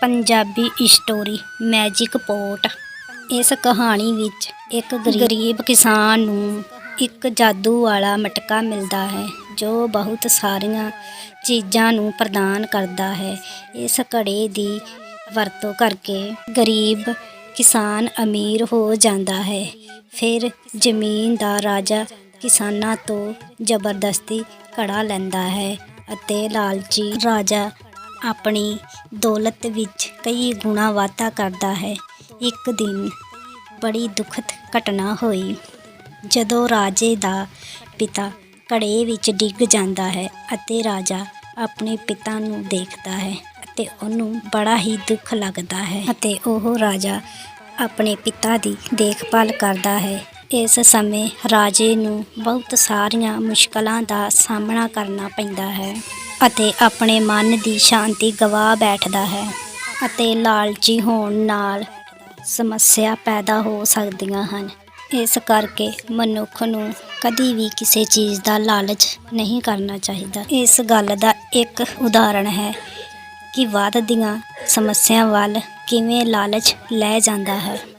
Punjabi story magic pot ਇਸ ਕਹਾਣੀ ਵਿੱਚ ਇੱਕ ਗਰੀਬ ਕਿਸਾਨ ਨੂੰ ਇੱਕ ਜਾਦੂ ਵਾਲਾ ਮਟਕਾ ਮਿਲਦਾ ਹੈ, ਜੋ ਬਹੁਤ ਸਾਰੀਆਂ ਚੀਜ਼ਾਂ ਨੂੰ ਪ੍ਰਦਾਨ ਕਰਦਾ ਹੈ। ਇਸ ਘੜੇ ਦੀ ਵਰਤੋਂ ਕਰਕੇ ਗਰੀਬ ਕਿਸਾਨ ਅਮੀਰ ਹੋ ਜਾਂਦਾ ਹੈ। ਫਿਰ ਜ਼ਮੀਨ ਦਾ ਰਾਜਾ ਕਿਸਾਨਾਂ ਤੋਂ ਜ਼ਬਰਦਸਤੀ ਘੜਾ ਲੈਂਦਾ ਹੈ ਅਤੇ ਲਾਲਚੀ ਰਾਜਾ ਆਪਣੀ ਦੌਲਤ ਵਿੱਚ ਕਈ ਗੁਣਾ ਵਾਧਾ ਕਰਦਾ ਹੈ। ਇੱਕ ਦਿਨ ਬੜੀ ਦੁਖਦ ਘਟਨਾ ਹੋਈ। ਜਦੋਂ ਰਾਜੇ ਦਾ ਪਿਤਾ ਘੜੇ ਵਿੱਚ ਡਿੱਗ ਜਾਂਦਾ ਹੈ ਅਤੇ ਰਾਜਾ ਆਪਣੇ ਪਿਤਾ ਨੂੰ ਦੇਖਦਾ ਹੈ ਅਤੇ ਉਹਨੂੰ ਬੜਾ ਹੀ ਦੁੱਖ ਲੱਗਦਾ ਹੈ ਅਤੇ ਉਹ ਰਾਜਾ ਆਪਣੇ ਪਿਤਾ ਦੀ ਦੇਖਭਾਲ ਕਰਦਾ ਹੈ। ਇਸ ਸਮੇਂ ਰਾਜੇ ਨੂੰ ਬਹੁਤ ਸਾਰੀਆਂ ਮੁਸ਼ਕਲਾਂ ਦਾ ਸਾਹਮਣਾ ਕਰਨਾ ਪੈਂਦਾ ਹੈ ਅਤੇ ਆਪਣੇ ਮਨ ਦੀ ਸ਼ਾਂਤੀ ਗਵਾ ਬੈਠਦਾ ਹੈ ਅਤੇ ਲਾਲਚੀ ਹੋਣ ਨਾਲ ਸਮੱਸਿਆ ਪੈਦਾ ਹੋ ਸਕਦੀਆਂ ਹਨ। ਇਸ ਕਰਕੇ ਮਨੁੱਖ ਨੂੰ ਕਦੀ ਵੀ ਕਿਸੇ ਚੀਜ਼ ਦਾ ਲਾਲਚ ਨਹੀਂ ਕਰਨਾ ਚਾਹੀਦਾ। ਇਸ ਗੱਲ ਦਾ ਇੱਕ ਉਦਾਹਰਣ ਹੈ ਕਿ ਵੱਧਦੀਆਂ ਸਮੱਸਿਆ ਵੱਲ ਕਿਵੇਂ ਲਾਲਚ ਲੈ ਜਾਂਦਾ ਹੈ।